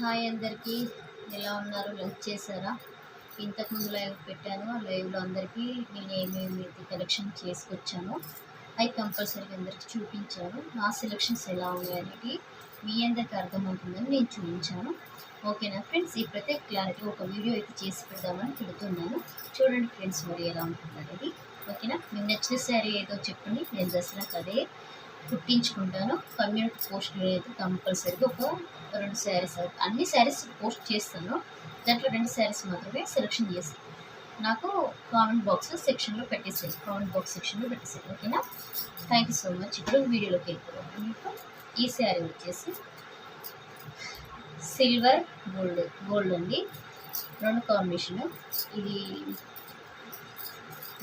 Hi అందరికీ. ఎలా ఉన్నారు? లైక్ చేశారా? ఇంతకుముందు లైవ్ పెట్టాను. ఆ లైవ్లో అందరికీ నేను ఏమేమి కలెక్షన్ చేసుకొచ్చానో అవి కంపల్సరీగా అందరికీ చూపించాను. నా సెలెక్షన్స్ ఎలా ఉన్నాయనేది మీ అందరికి అర్థమవుతుందని నేను చూపించాను. ఓకేనా ఫ్రెండ్స్ ఇప్పుడైతే క్లారిటీ ఒక వీడియో అయితే చేసి పెడదామని పెడుతున్నాను. చూడండి ఫ్రెండ్స్ మరి ఎలా ఉంటుంది అనేది ఓకేనా మీకు నచ్చిన శారీ ఏదో చెప్పండి. నేను దసరాకు అదే కుట్టించుకుంటాను. కమ్యూనిటీ పోస్ట్ అయితే కంపల్సరీగా ఒక రెండు శారీస్ అన్ని శారీస్ పోస్ట్ చేస్తాను. దాంట్లో రెండు శారీస్ మాత్రమే సెలెక్షన్ చేసి నాకు కామెంట్ బాక్స్ సెక్షన్లో పెట్టేసేది కామెంట్ బాక్స్ సెక్షన్లో పెట్టేసేది ఓకేనా? థ్యాంక్ యూ సో మచ్ ఇప్పుడు వీడియోలోకి వెళ్ళిపోయాను మీకు ఈ శారీ వచ్చేసి సిల్వర్ గోల్డ్ గోల్డ్ అండి. రెండు కాంబినేషన్. ఇది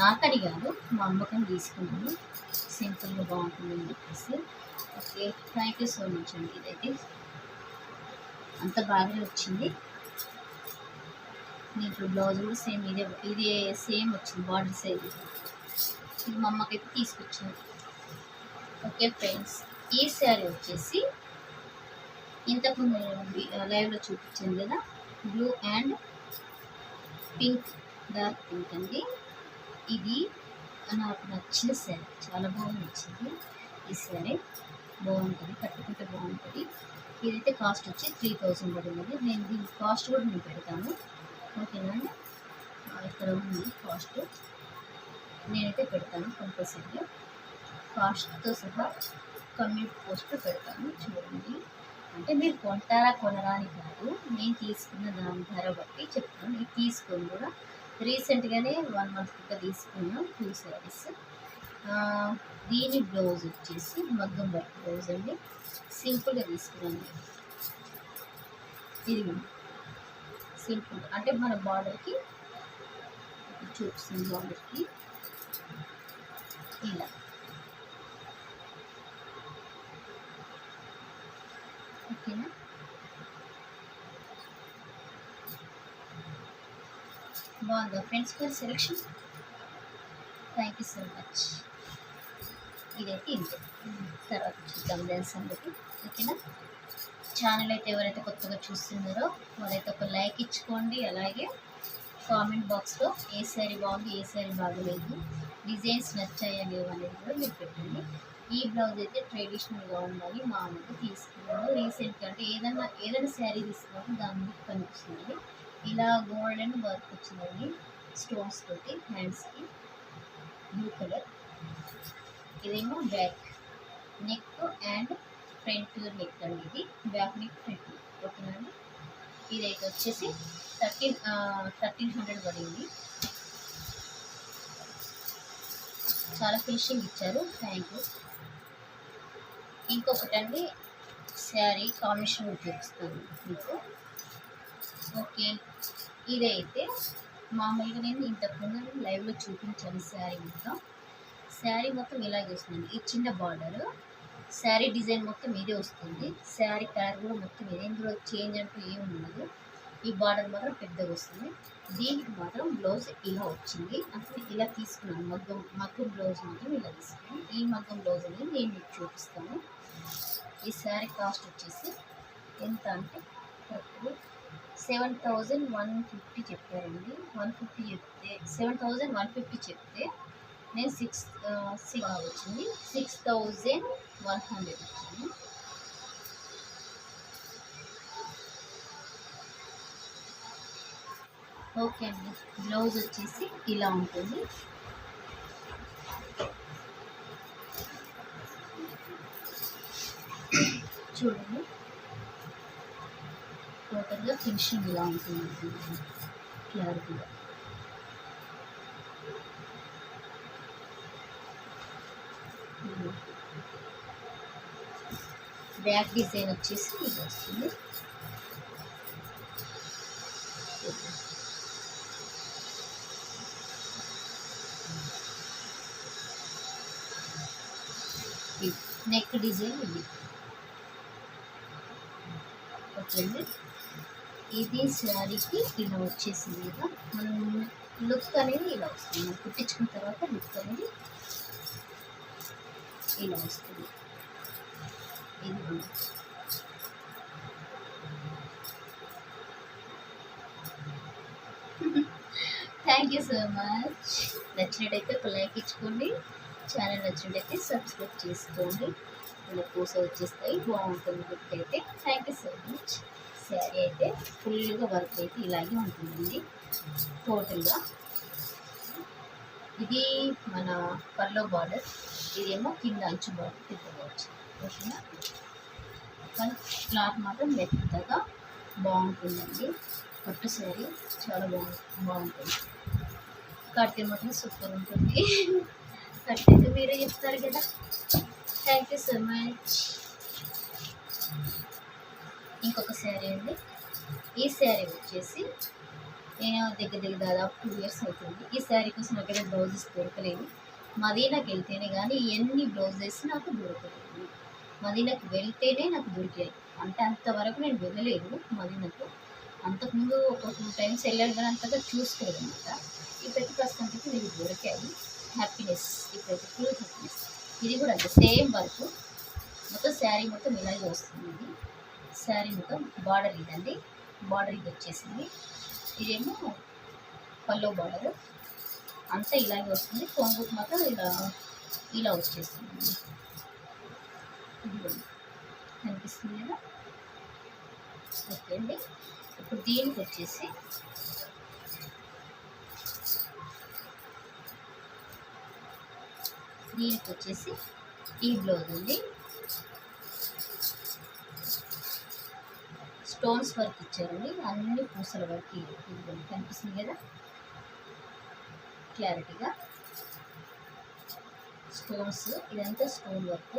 నాకని కాదు మా అమ్మకం తీసుకున్నాను. సింపుల్గా బాగుంటుంది అని చెప్పేసి. Okay thank you so much అండి ఇదైతే. అంత బాగానే వచ్చింది. దీంట్లో బ్లౌజ్ కూడా సేమ్ ఇదే ఇదే సేమ్ వచ్చింది బార్డర్ సైజ్ ఇది మా అమ్మకైతే తీసుకొచ్చింది ఓకే ఫ్రెండ్స్ ఈ శారీ వచ్చేసి ఇంతకుముందు లైవ్లో చూపించాను కదా blue and pink dark pink అండి. ఇది నాకు నచ్చిన శారీ చాలా బాగా నచ్చింది. ఈ శారీ బాగుంటుంది కట్టుకుంటే బాగుంటుంది. ఇదైతే కాస్ట్ వచ్చి త్రీ థౌజండ్ పడుతుంది నేను దీని కాస్ట్ కూడా నేను పెడతాను. ఓకేనా? ఇక్కడ ఉంది కాస్ట్ నేనైతే పెడతాను కంపల్సరీగా కాస్ట్తో సహా కమ్యూనిటీ పోస్ట్ పెడతాను. చూడండి. అంటే మీరు కొంటారా కొనరా అని కాదు. నేను తీసుకున్న దాని ధర బట్టి చెప్తాను. నేను తీసుకొని కూడా రీసెంట్గానే వన్ మంత్ క్రితం తీసుకున్నాం టూ శారీస్ దీని బ్లౌజ్ వచ్చేసి మగ్గం వర్క్ బ్లౌజ్ అండి. సింపుల్గా తీసుకున్నాను. ఇది సింపుల్. అంటే మన బార్డర్కి చూపిస్తుంది బార్డర్కి ఇలా ఓకేనా బాగుందా. Friends for selection thank you so much ఇదైతే ఇంతే. తర్వాత చూద్దాం దాని సంగతి ఓకేనా ఛానల్ అయితే ఎవరైతే కొత్తగా చూస్తున్నారో వాళ్ళైతే ఒక లైక్ ఇచ్చుకోండి. అలాగే కామెంట్ బాక్స్లో ఏ శారీ బాగుంది ఏ శారీ బాగలేదు డిజైన్స్ నచ్చాయా లేవు అనేది కూడా మీరు పెట్టండి. ఈ బ్లౌజ్ అయితే ట్రెడిషనల్గా ఉండాలి మామూలుగా తీసుకున్నాను. రీసెంట్గా అంటే ఏదైనా ఏదైనా శారీ తీసుకున్నాను దాని మీద కనిపిస్తుంది ఇలా గోల్డెన్ వర్క్ వచ్చిందండి స్టోన్స్ తోటి హ్యాండ్స్కి బ్లూ కలర్ ఇదేమో back neck and front neck అండి ఇది. బ్యాక్ నెక్ ఫ్రంట్ ఓకేనండి ఇదైతే వచ్చేసి థర్టీన్ థర్టీన్ హండ్రెడ్ పడింది. చాలా ఫినిషింగ్ ఇచ్చారు. థ్యాంక్ యూ ఇంకొకటి అండి శారీ కాంబినేషన్ చూపిస్తాను మీకు. ఓకే. ఇదైతే మామూలుగా నేను ఇంతకుముందు లైవ్లో చూపించాను శారీ మొత్తం. శారీ మొత్తం ఇలాగే వస్తుంది ఈ చిన్న బార్డర్. శారీ డిజైన్ మొత్తం ఇదే వస్తుంది. శారీ కలర్ కూడా మొత్తం ఇదే. ఇందులో చేంజ్ అంటూ ఏమి ఉండదు. ఈ బార్డర్ మాత్రం పెద్దగా వస్తుంది. దీనికి మాత్రం బ్లౌజ్ ఇలా వచ్చింది. అసలు ఇలా తీసుకున్నాను. మగ్గం మగ్గం బ్లౌజ్ మాత్రం ఇలా తీసుకున్నాను. ఈ మగ్గం బ్లౌజ్ అనేది నేను మీకు చూపిస్తాను. ఈ శారీ కాస్ట్ వచ్చేసి ఎంత అంటే కరెక్ట్గా సెవెన్ థౌజండ్ వన్ ఫిఫ్టీ చెప్పారండి. వన్ ఫిఫ్టీ చెప్తే సెవెన్ థౌజండ్ వన్ ఫిఫ్టీ చెప్తే నేను సిక్స్ సిక్స్ వచ్చింది. సిక్స్ థౌజండ్ వన్ హండ్రెడ్ వచ్చింది. ఓకే అండి. బ్లౌజ్ వచ్చేసి ఇలా ఉంటుంది. చూడండి. టోటల్గా ఫినిషింగ్ ఇలా ఉంటుంది క్లారిటీగా బ్యాక్ డిజైన్ వచ్చేసి ఇది వస్తుంది నెక్ డిజైన్ ఇది ఓకే అండి ఇది శారీకి ఇలా వచ్చేసింది కదా. మనం లుక్ అనేది ఇలా వస్తుంది. కుట్టించుకున్న తర్వాత లుక్ అనేది ఇలా వస్తుంది. ఇది థ్యాంక్ యూ సో మచ్ నచ్చినట్టయితే ఒక లైక్ ఇచ్చుకోండి. ఛానల్ నచ్చినట్టయితే సబ్స్క్రైబ్ చేసుకోండి. ఇలా పూస వచ్చేస్తాయి. బాగుంటుంది బుక్ అయితే. Thank you so much sari అయితే ఫుల్గా వర్క్ అయితే ఇలాగే ఉంటుందండి. టోటల్గా. ఇది మన పర్లో బార్డర్. ఇదేమో కింద అంచు బార్డర్ తిప్పవచ్చు ఓకేనా? కానీ క్లాత్ మాత్రం మెత్తగా బాగుంటుందండి. పట్టు శారీ చాలా బాగు బాగుంటుంది. కడితే మాత్రం సూపర్ ఉంటుంది. కడితే మీరే చెప్తారు కదా. థ్యాంక్ యూ సో మచ్ ఇంకొక శారీ అండి. ఈ శారీ వచ్చేసి నేను దగ్గర దగ్గర దాదాపు టూ ఇయర్స్ అవుతుంది. ఈ శారీ కోసం నాకైతే బ్లౌజెస్ దొరకలేదు. మదీనాకి వెళ్తేనే కానీ ఎన్ని బ్లౌజెస్ నాకు దొరకలేదు. మదీనాకి వెళ్తేనే నాకు దొరికాయి. అంటే అంతవరకు నేను వెళ్ళలేదు మదీనాకు. అంతకుముందు ఒక టూ టైమ్స్ వెళ్ళాను కానీ అంతగా చూసుకోలేదు అనమాట ఇప్పుడైతే ప్రస్తుతానికి నేను దొరికాయి. హ్యాపీనెస్ ఇప్పుడైతే ఫుల్ హ్యాపీనెస్ ఇది కూడా అంతే. సేమ్ వర్క్ మొత్తం శారీ మొత్తం ఇలాగే వస్తుంది. శారీ మొత్తం బార్డర్ ఇదండి. బార్డర్ ఇది వచ్చేసింది. ఇదేమో పల్లో బార్డర్ అంతా ఇలాగే వస్తుంది. కొంగు మాత్రం ఇలా ఇలా వచ్చేస్తుంది కనిపిస్తుంది కదా? ఓకే అండి. ఇప్పుడు దీనికి వచ్చేసి దీనికి వచ్చేసి ఈ బ్లౌజ్ అండి. స్టోన్స్ వర్క్ ఇచ్చారండి. అన్ని పూసల వర్క్ కనిపిస్తుంది కదా? క్లారిటీగా స్టోన్స్ ఇదంతా స్టోన్ వర్క్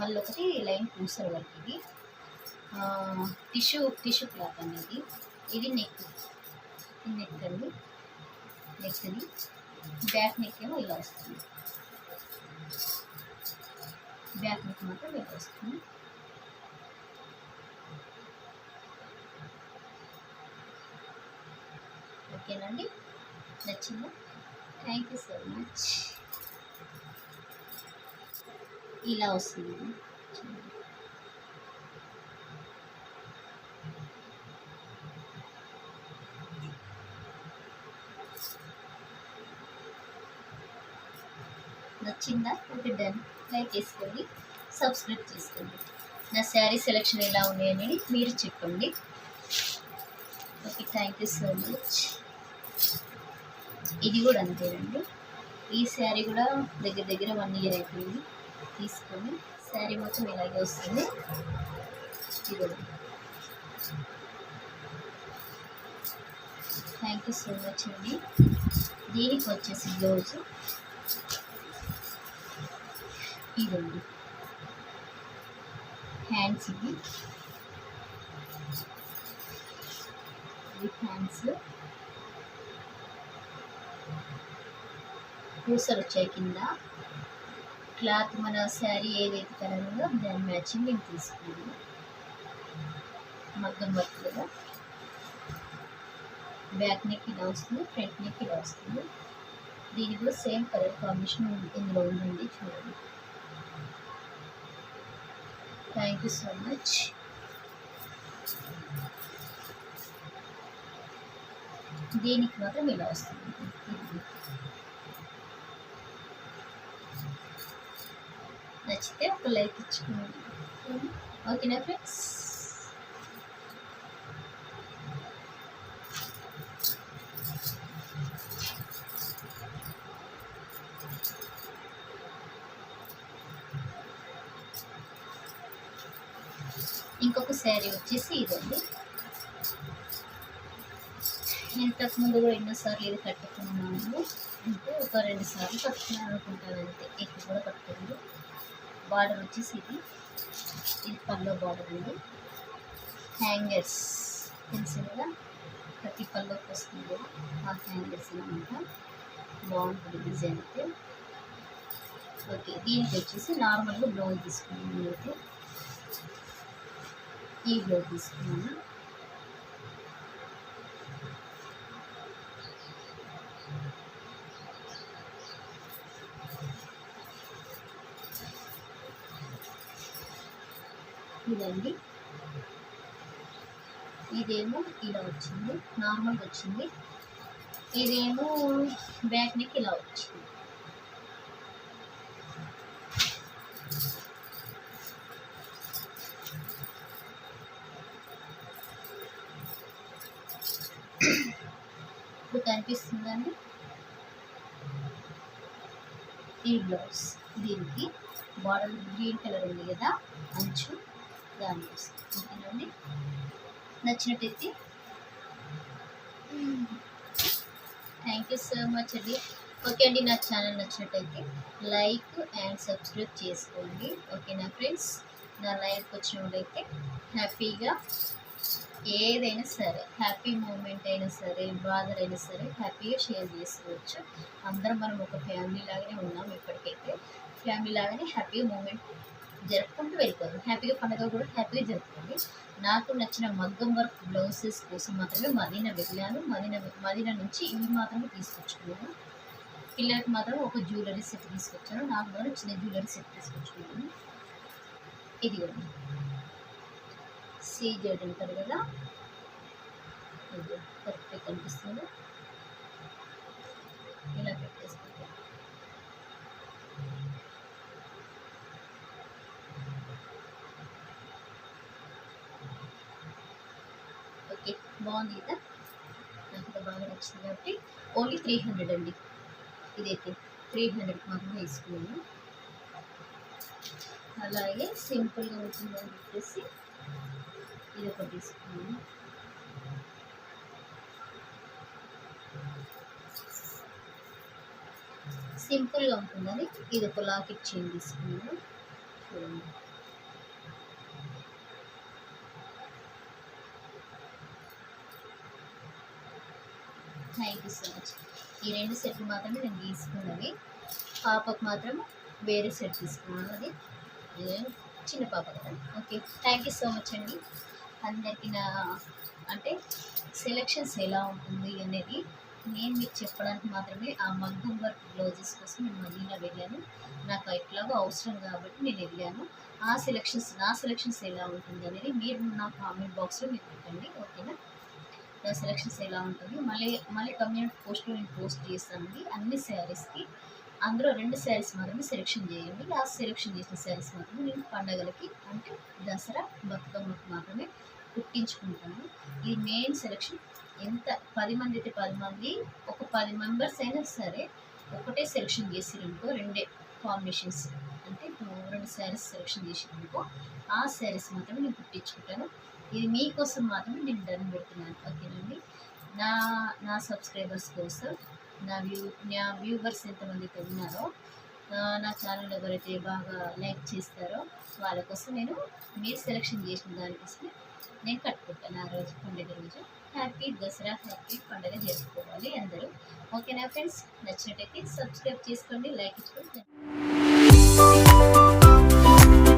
మళ్ళీ ఒకటి లైన్ పూసల వర్క్ ఇది. టిష్యూ టిష్యూ క్లాత్ అనేది. ఇది నెక్ ఇది నెక్ అండి. నెక్ని బ్యాక్ నెక్ ఏమో ఇలా వస్తుంది. బ్యాక్ నెక్ మాత్రం ఇలా వస్తుంది. ఓకేనండి? నచ్చిందా? థ్యాంక్ యూ సో మచ్ ఇలా వస్తుంది. నచ్చిందా? Okay done. లైక్ చేసుకోండి. సబ్స్క్రైబ్ చేసుకోండి. నా శారీ సెలెక్షన్ ఎలా ఉన్నాయని మీరు చెప్పండి. Okay thank you so much ఇది కూడా అంతేనండి ఈ శారీ కూడా దగ్గర దగ్గర వన్ ఇయర్ అయిపోయింది. తీసుకొని శారీ మొత్తం ఇలాగే వస్తుంది. ఇది థ్యాంక్ యూ సో మచ్ అండి. దీనికి వచ్చేసి బ్లౌజ్ ఇదండి హ్యాండ్స్ ఇవి ఇది. హ్యాండ్స్ పూసలు వచ్చాయి కింద. క్లాత్ మన శారీ ఏదైతే కలర్ ఉందో దాని మ్యాచింగ్ నేను తీసుకున్నాను. మగ్గం వర్క్ కదా బ్యాక్ నెక్ ఇలా వస్తుంది ఫ్రంట్ నెక్ ఇలా వస్తుంది. దీనికి కూడా సేమ్ కలర్ కాంబినేషన్ ఇందులో ఉందండి చూడండి. Thank you so much. దీనికి మాత్రం ఇలా వస్తుంది. నచ్చితే ఒక లైక్ ఇచ్చుకోండి. ఓకేనా ఫ్రెండ్స్? ఇంకొక శారీ వచ్చేసి ఇదండి. ఇంతకుముందు కూడా ఎన్నోసార్లు ఇది కట్టుకున్నాను. అంటే ఒక రెండు సార్లు కట్టుకున్నాను అనుకుంటాను అంతే. ఎక్కువ కూడా కట్టుకోండి బార్డర్ వచ్చేసి ఇది. ఇది పల్లో బార్డర్ ఉంది హ్యాంగర్స్. తెలుసు కదా ప్రతి పల్లోకి వస్తుంది. ఆ హ్యాంగర్స్ అనమాట. బాగుంటుంది డిజైన్ అయితే. ఓకే దీనికి వచ్చేసి నార్మల్గా బ్లౌజ్ తీసుకున్నాను అయితే ఈ బ్లౌజ్ తీసుకున్నాను ఇదండి ఇదేమో ఇలా వచ్చింది. నార్మల్గా వచ్చింది. ఇదేమో బ్యాక్ నెక్ ఇలా వచ్చింది. ఇప్పుడు కనిపిస్తుందండి. ఈ బ్లౌజ్ దీనికి బార్డర్ గ్రీన్ కలర్ ఉంది కదా. అంచు దాని కోసం. ఓకేనండి నచ్చినట్టయితే థ్యాంక్ యూ సో మచ్ అండి ఓకే అండి నా ఛానల్ నచ్చినట్టయితే లైక్ అండ్ సబ్స్క్రైబ్ చేసుకోండి. ఓకేనా ఫ్రెండ్స్ నా లైఫ్కి వచ్చినప్పుడైతే హ్యాపీగా ఏదైనా సరే హ్యాపీ మూమెంట్ అయినా సరే బాధలైనా సరే హ్యాపీగా షేర్ చేసుకోవచ్చు. అందరం మనం ఒక ఫ్యామిలీ లాగానే ఉన్నాం ఇప్పటికైతే. ఫ్యామిలీ లాగానే హ్యాపీ మూమెంట్ జరుపుకుంటూ వెళ్ళిపోదు హ్యాపీగా పండుగ కూడా హ్యాపీగా జరుపుకోండి. నాకు నచ్చిన మగ్గం వర్క్ బ్లౌజెస్ కోసం మాత్రమే మదీనా వెళ్ళాను. మదీనా మదీనా నుంచి ఇవి మాత్రమే తీసుకొచ్చుకున్నాను. పిల్లలకి మాత్రం ఒక జ్యువెలరీ సెట్ తీసుకొచ్చాను. నాకు కూడా చిన్న జ్యువెలరీ సెట్ తీసుకొచ్చుకున్నాను. ఇది సీజెడ్ అంటారు కదా. కరెక్ట్గా కనిపిస్తుంది ఇలా పెట్టేసుకుంటాం ఓకే బాగుంది కదా? నాకు బాగా నచ్చింది కాబట్టి ఓన్లీ త్రీ హండ్రెడ్ అండి. ఇదైతే త్రీ హండ్రెడ్ మాత్రమే తీసుకున్నాను. అలాగే సింపుల్గా ఉంటుందని చెప్పేసి ఇది ఒకటి తీసుకున్నాను. సింపుల్గా ఉంటుందని ఇది ఒక లాకెట్ చైన్ తీసుకున్నాను. చూడండి. థ్యాంక్ యూ సో మచ్ ఈ రెండు సెట్లు మాత్రమే నేను తీసుకున్నవి. పాపకు మాత్రం వేరే సెట్ తీసుకున్నాను అది చిన్న పాప okay thank you so much అండి. అందరికీ నా అంటే సెలెక్షన్స్ ఎలా ఉంటుంది అనేది నేను మీకు చెప్పడానికి మాత్రమే ఆ మగ్గం వర్క్ బ్లౌజెస్ కోసం నేను మదీనా వెళ్ళాను. నాకు ఎట్లాగో అవసరం కాబట్టి నేను వెళ్ళాను. ఆ సెలెక్షన్స్ నా సెలెక్షన్స్ ఎలా ఉంటుంది అనేది మీరు నా కామెంట్ బాక్స్లో మీరు పెట్టండి. ఓకేనా? సెలెక్షన్స్ ఎలా ఉంటుంది? మళ్ళీ మళ్ళీ కమ్యూనిటీ పోస్ట్లో నేను పోస్ట్ చేస్తానండి. అన్ని శారీస్కి అందులో రెండు శారీస్ మాత్రమే సెలెక్షన్ చేయండి. ఆ సెలెక్షన్ చేసిన శారీస్ మాత్రమే నేను పండగలకి అంటే దసరా బతుకమ్మకి మాత్రమే కుట్టించుకుంటాను ఈ మెయిన్ సెలెక్షన్ ఎంత పది మంది అయితే పది మంది ఒక పది మెంబర్స్ అయినా సరే ఒకటే సెలెక్షన్ చేసిరనుకో రెండే కాంబినేషన్స్ అంటే రెండు శారీస్ సెలెక్షన్ చేసిరనుకో ఆ శారీస్ మాత్రమే నేను కుట్టించుకుంటాను ఇది మీకోసం మాత్రమే నేను డన్ పెడుతున్నాను ఓకేనండి? నా నా సబ్స్క్రైబర్స్ కోసం నా వ్యూ నా వ్యూవర్స్ ఎంతమంది ఉన్నారో నా ఛానల్ ఎవరైతే బాగా లైక్ చేస్తారో వాళ్ళ కోసం నేను మీరు సెలెక్షన్ చేసిన దానికోసమే నేను కట్టుకుంటాను ఆ రోజు పండుగ రోజు. హ్యాపీ దసరా హ్యాపీ పండుగ జరుపుకోవాలి అందరూ. ఓకేనా ఫ్రెండ్స్ నచ్చినట్టయితే సబ్స్క్రైబ్ చేసుకోండి లైక్ ఇచ్చుకోండి.